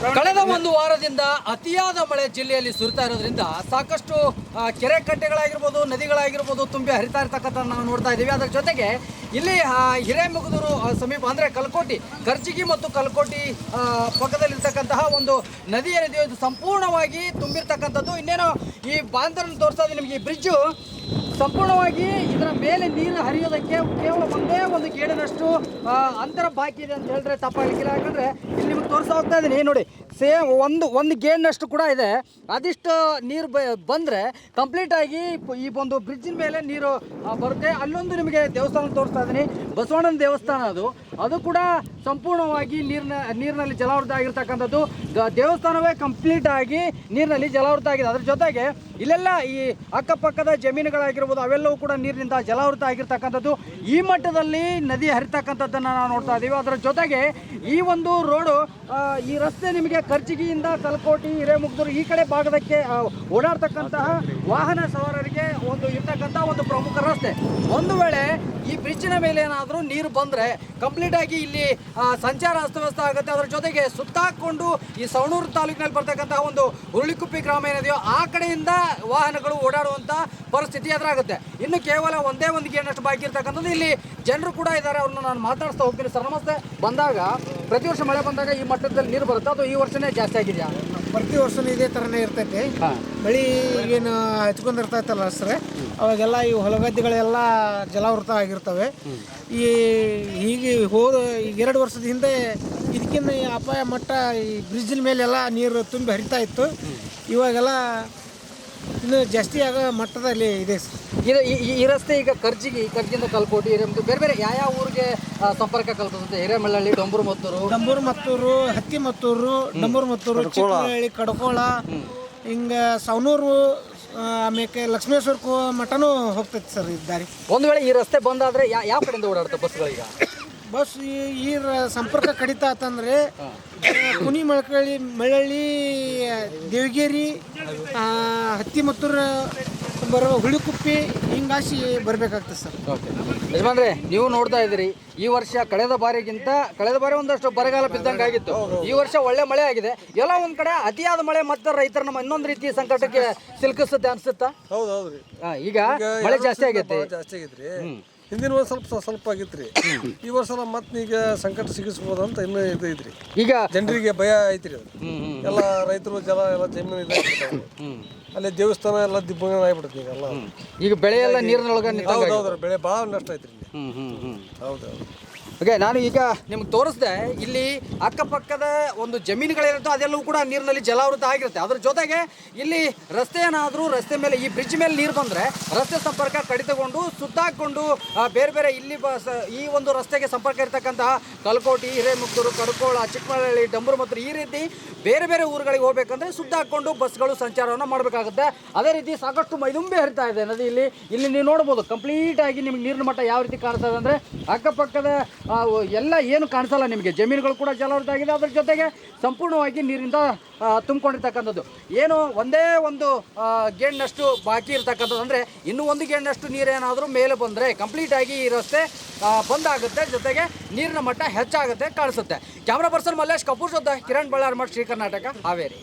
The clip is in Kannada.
ಕಳೆದ ಒಂದು ವಾರದಿಂದ ಅತಿಯಾದ ಮಳೆ ಜಿಲ್ಲೆಯಲ್ಲಿ ಸುರಿತಾ ಇರೋದ್ರಿಂದ ಸಾಕಷ್ಟು ಕೆರೆ ಕಟ್ಟೆಗಳಾಗಿರ್ಬೋದು, ನದಿಗಳಾಗಿರ್ಬೋದು ತುಂಬಿ ಹರಿತಾ ಇರ್ತಕ್ಕಂಥ ನಾವು ನೋಡ್ತಾ ಇದ್ದೀವಿ. ಅದರ ಜೊತೆಗೆ ಇಲ್ಲಿ ಹಿರೇಮುಗದೂರು ಸಮೀಪ, ಅಂದರೆ ಕಲ್ಕೋಟಿ, ಕರ್ಜಿಗಿ ಮತ್ತು ಕಲ್ಕೋಟಿ ಪಕ್ಕದಲ್ಲಿರ್ತಕ್ಕಂತಹ ಒಂದು ನದಿ ಏನಿದೆಯೋ ಇದು ಸಂಪೂರ್ಣವಾಗಿ ತುಂಬಿರ್ತಕ್ಕಂಥದ್ದು. ಇನ್ನೇನು ಈ ಬಾಂಧರನ್ನು ತೋರಿಸೋದು ನಿಮಗೆ ಈ ಬ್ರಿಡ್ಜು ಸಂಪೂರ್ಣವಾಗಿ ಇದರ ಮೇಲೆ ನೀರು ಹರಿಯೋದಕ್ಕೆ ಕೇವಲ ಒಂದೇ ಒಂದು ಗೇಡಿನಷ್ಟು ಅಂತರ ಬಾಕಿ ಇದೆ ಅಂತ ಹೇಳಿದ್ರೆ ತಪ್ಪಾಗಲಿಕ್ಕಿಲ್ಲ. ಯಾಕಂದ್ರೆ ಇಲ್ಲಿ ನಿಮಗೆ ತೋರಿಸ್ತಾ ಹೋಗ್ತಾ ಇದ್ದೀನಿ. ನೋಡಿ ಸೇಮ್ ಒಂದು ಒಂದು ಗೇಣ್ಣಷ್ಟು ಕೂಡ ಇದೆ. ಅದಿಷ್ಟು ನೀರು ಬ, ಬಂದರೆ ಕಂಪ್ಲೀಟಾಗಿ ಈ ಒಂದು ಬ್ರಿಡ್ಜಿನ ಮೇಲೆ ನೀರು ಬರುತ್ತೆ. ಅಲ್ಲೊಂದು ನಿಮಗೆ ದೇವಸ್ಥಾನ ತೋರಿಸ್ತಾ ಇದ್ದೀನಿ. ಬಸವಣ್ಣನ ದೇವಸ್ಥಾನ ಅದು. ಅದು ಕೂಡ ಸಂಪೂರ್ಣವಾಗಿ ನೀರಿನ, ನೀರಿನಲ್ಲಿ ಜಲಾವೃತ ಆಗಿರ್ತಕ್ಕಂಥದ್ದು ದೇವಸ್ಥಾನವೇ ಕಂಪ್ಲೀಟಾಗಿ ನೀರಿನಲ್ಲಿ ಜಲಾವೃತ ಆಗಿದೆ ಅದ್ರ ಜೊತೆಗೆ ಇಲ್ಲೆಲ್ಲ ಈ ಅಕ್ಕಪಕ್ಕದ ಜಮೀನುಗಳಾಗಿರ್ಬೋದು, ಅವೆಲ್ಲವೂ ಕೂಡ ನೀರಿನಿಂದ ಜಲಾವೃತ ಆಗಿರ್ತಕ್ಕಂಥದ್ದು ಈ ಮಟ್ಟದಲ್ಲಿ ನದಿ ಹರಿತಕ್ಕಂಥದ್ದನ್ನು ನಾವು ನೋಡ್ತಾ ಇದ್ದೀವಿ ಅದರ ಜೊತೆಗೆ ಈ ಒಂದು ರೋಡು ಈ ರಸ್ತೆ ನಿಮಗೆ ಕರ್ಜಿಗಿಯಿಂದ ಕಲ್ಕೋಟಿ ಹಿರೇಮುಗ್ದೂರು ಈ ಕಡೆ ಭಾಗದಕ್ಕೆ ಓಡಾಡ್ತಕ್ಕಂತಹ ವಾಹನ ಸವಾರರಿಗೆ ಒಂದು ಇರ್ತಕ್ಕಂಥ ಒಂದು ಪ್ರಮುಖ ರಸ್ತೆ. ಒಂದು ವೇಳೆ ಈ ಬ್ರಿಡ್ಜ್ನ ಮೇಲೆ ಏನಾದರೂ ನೀರು ಬಂದರೆ ಕಂಪ್ಲೀಟ್ ಆಗಿ ಇಲ್ಲಿ ಸಂಚಾರ ಅಸ್ತವ್ಯಸ್ತ ಆಗುತ್ತೆ. ಅದರ ಜೊತೆಗೆ ಸುತ್ತಾಕೊಂಡು ಈ ಸವಣೂರು ತಾಲೂಕಿನಲ್ಲಿ ಬರ್ತಕ್ಕಂತಹ ಒಂದು ಹುರುಳಿಕುಪ್ಪಿ ಗ್ರಾಮ ಏನಿದೆಯೋ ಆ ಕಡೆಯಿಂದ ವಾಹನಗಳು ಓಡಾಡುವಂಥ ಪರಿಸ್ಥಿತಿ ಎದುರಾಗುತ್ತೆ. ಇನ್ನು ಕೇವಲ ಒಂದೇ ಒಂದು ಗೇಣಷ್ಟು ಬಾಕಿ ಇರ್ತಕ್ಕಂಥದ್ದು ಇಲ್ಲಿ ಜನರು ಕೂಡ ಇದ್ದಾರೆ. ಅವ್ರನ್ನ ನಾನು ಮಾತಾಡಿಸ್ತಾ ಹೋಗ್ತೀನಿ ಸರ್. ನಮಸ್ತೆ. ಬಂದಾಗ ಪ್ರತಿ ವರ್ಷ ಮಳೆ ಬಂದಾಗ ಈ ಮಟ್ಟದಲ್ಲಿ ನೀರು ಬರುತ್ತೆ. ಅದು ಈ ವರ್ಷನೇ ಜಾಸ್ತಿ ಆಗಿದೆಯಾ? ಪ್ರತಿ ವರ್ಷನೂ ಇದೇ ಥರನೇ ಇರ್ತೈತಿ. ಬೆಳಿ ಏನು ಹಚ್ಕೊಂಡಿರ್ತೈತಲ್ಲ ಸರ್ ಅವಾಗೆಲ್ಲ ಈ ಹೊಲಗದ್ದೆಗಳೆಲ್ಲ ಜಲಾವೃತ ಆಗಿರ್ತವೆ ಈ ಹೀಗೆ ಹೋದ ಈಗ ಎರಡು ವರ್ಷದ ಹಿಂದೆ ಇದಕ್ಕಿಂತ ಈ ಅಪಾಯ ಮಟ್ಟ ಈ ಬ್ರಿಡ್ಜಿನ ಮೇಲೆಲ್ಲ ನೀರು ತುಂಬಿ ಹರಿತಾ ಇತ್ತು. ಇವಾಗೆಲ್ಲ ಇನ್ನು ಜಾಸ್ತಿ ಆಗೋ ಮಟ್ಟದಲ್ಲಿ ಇದೆ ಸರ್. ಇದು ಈ- ಈ- ಈ ರಸ್ತೆ ಈಗ ಕರ್ಜಿಗಿ ಕರ್ಜಿಯಿಂದ ಕಲ್ಕೋಟಿ ಮತ್ತು ಬೇರೆ ಬೇರೆ ಯಾವ ಯಾವ ಊರಿಗೆ ಆ, ಸಂಪರ್ಕ ಕಲ್ಪಿಸುತ್ತೆ? ಹಿರೇಮಳ್ಳಳ್ಳಿ ಡೊಂಬೂರು ಮತ್ತೂರು ಡಂಬೂರು ಮತ್ತೂರು ಹತ್ತಿ ಮತ್ತೂರು ಡಂಬೂರು ಮತ್ತೂರು ಚಿಕ್ಕಹಳ್ಳಿ ಕಡಕೋಳ. ಹಿಂಗೆ ಸವನೂರು ಆಮೇಲೆ ಲಕ್ಷ್ಮೇಶ್ವರ ಮಠನೂ ಹೋಗ್ತೈತೆ ಸರ್ ಈ ದಾರಿ. ಒಂದು ವೇಳೆ ಈ ರಸ್ತೆ ಬಂದಾದ್ರೆ ಯಾ- ಯಾವ ಕಡೆಯಿಂದ ಓಡಾಡುತ್ತೆ ಬಸ್ಗಳೀಗ ಬಸ್ ಈ ಈ ರ- ಸಂಪರ್ಕ ಕಡಿತ ಆತಂದ್ರೆ ಕುನಿ ಮಳಕಳ್ಳಿ ಮಳಳ್ಳಿ ದೇವಗೇರಿ ಆ, ಹತ್ತಿ ಮತ್ತೂರು ಬರೋ ಹುಳಿಕುಪ್ಪಿ ಹಿಂಗಾಸಿ ಬರಬೇಕಾಗ್ತದೆ ಸರ್. ಓಕೆ. ಯಜಮಾನ್ರೆ ನೀವು ನೋಡ್ತಾ ಇದ್ದೀರಿ ಈ ವರ್ಷ ಕಳೆದ ಬಾರಿಗಿಂತ ಕಳೆದ ಬಾರಿ ಒಂದಷ್ಟು ಬರಗಾಲ ಬಿದ್ದಂಗೆ ಆಗಿತ್ತು. ಈ ವರ್ಷ ಒಳ್ಳೆ ಮಳೆ ಆಗಿದೆ. ಎಲ್ಲ ಒಂದ್ ಕಡೆ ಅತಿಯಾದ ಮಳೆ ಮತ್ತೆ ನಮ್ಮ ಇನ್ನೊಂದು ರೀತಿ ಸಂಕಟಕ್ಕೆ ಸಿಲುಕಿಸುತ್ತೆ ಅನ್ಸುತ್ತಾ? ಹೌದು ಹೌದ್ರಿ. ಆ, ಈಗ ಮಳೆ ಜಾಸ್ತಿ ಆಗೈತೆ. ಜಾಸ್ತಿ ಆಗೈತ್ರಿ ಹಿಂದಿನ ವರ್ಷ ಸ್ವಲ್ಪ ಸ್ವಲ್ಪ ಆಗಿತ್ರಿ. ಈ ವರ್ಷ ಮತ್ತೆ ಈಗ ಸಂಕಟ ಸಿಗಿಸ್ಬೋದು ಅಂತ ಇನ್ನೂ ಇದು ಐತ್ರಿ. ಈಗ ಜನರಿಗೆ ಭಯ ಐತ್ರಿ ಅದು. ಎಲ್ಲ ರೈತರು ಜಲ ಎಲ್ಲ ಜಮೀನು ಇದೆ ಅಲ್ಲಿ ದೇವಸ್ಥಾನ ಎಲ್ಲ ದಿಬ್ಬಂಗನ ಆಗ್ಬಿಡುತ್ತೆ ಈಗ ಎಲ್ಲ. ಈಗ ಬೆಳೆ ಎಲ್ಲ ನೀರಿನೊಳಗ ಹೌದು ಹೌದು ಬೆಳೆ ಭಾಳ ನಷ್ಟ ಐತ್ರಿ ಹೌದು ಹೌದು ಓಕೆ ನಾನು ಈಗ ನಿಮ್ಗೆ ತೋರಿಸ್ದೆ ಇಲ್ಲಿ ಅಕ್ಕಪಕ್ಕದ ಒಂದು ಜಮೀನುಗಳೇನಿರುತ್ತೋ ಅದೆಲ್ಲವೂ ಕೂಡ ನೀರಿನಲ್ಲಿ ಜಲಾವೃತ ಆಗಿರುತ್ತೆ. ಅದ್ರ ಜೊತೆಗೆ ಇಲ್ಲಿ ರಸ್ತೆ ಏನಾದರೂ ರಸ್ತೆ ಮೇಲೆ ಈ ಬ್ರಿಡ್ಜ್ ಮೇಲೆ ನೀರು ಬಂದರೆ ರಸ್ತೆ ಸಂಪರ್ಕ ಕಡಿತಗೊಂಡು ಸುತ್ತಾಕೊಂಡು ಆ, ಬೇರೆ ಬೇರೆ ಇಲ್ಲಿ ಈ ಒಂದು ರಸ್ತೆಗೆ ಸಂಪರ್ಕ ಇರತಕ್ಕಂತಹ ಕಲ್ಕೋಟಿ ಹಿರೇಮುತ್ತೂರು ಕರ್ಕೋಳ ಚಿಕ್ಕಮಗಳೂರು ಡಂಬೂರು ಮತ್ತು ಈ ರೀತಿ ಬೇರೆ ಬೇರೆ ಊರುಗಳಿಗೆ ಹೋಗ್ಬೇಕಂದ್ರೆ ಸುತ್ತಾಕೊಂಡು ಬಸ್ಗಳು ಸಂಚಾರವನ್ನು ಮಾಡಬೇಕಾಗುತ್ತೆ. ಅದೇ ರೀತಿ ಸಾಕಷ್ಟು ಮೈದುಂಬೆ ಹರಿತಾ ಇದೆ. ನದಿ ಇಲ್ಲಿ ಇಲ್ಲಿ ನೀವು ನೋಡ್ಬೋದು ಕಂಪ್ಲೀಟ್ ಆಗಿ ನಿಮ್ಗೆ ನೀರಿನ ಮಟ್ಟ ಯಾವ ರೀತಿ ಕಾಣಿಸ್ತದೆ ಅಂದರೆ ಅಕ್ಕಪಕ್ಕದ ಎಲ್ಲ ಏನು ಕಾಣಿಸಲ್ಲ ನಿಮಗೆ. ಜಮೀನುಗಳು ಕೂಡ ಜಲವೃತ್ತಾಗಿದೆ ಅದ್ರ ಜೊತೆಗೆ ಸಂಪೂರ್ಣವಾಗಿ ನೀರಿಂದ ತುಂಬಿಕೊಂಡಿರ್ತಕ್ಕಂಥದ್ದು. ಏನು ಒಂದೇ ಒಂದು ಗೇಣ್ನಷ್ಟು ಬಾಕಿ ಇರ್ತಕ್ಕಂಥದ್ದು. ಅಂದರೆ ಇನ್ನೂ ಒಂದು ಗೇಣ್ಣಷ್ಟು ನೀರೇನಾದರೂ ಮೇಲೆ ಬಂದರೆ ಕಂಪ್ಲೀಟಾಗಿ ಈ ರಸ್ತೆ ಬಂದಾಗುತ್ತೆ. ಜೊತೆಗೆ ನೀರಿನ ಮಟ್ಟ ಹೆಚ್ಚಾಗುತ್ತೆ, ಕಾಣಿಸುತ್ತೆ. ಕ್ಯಾಮ್ರಾ ಪರ್ಸನ್ ಮಲ್ಲೇಶ್ ಕಪೂರ್ ಜೊತೆ ಕಿರಣ್ ಬಳ್ಳಾರ್ ಮಠ, ಶ್ರೀ ಕರ್ನಾಟಕ, ಹಾವೇರಿ.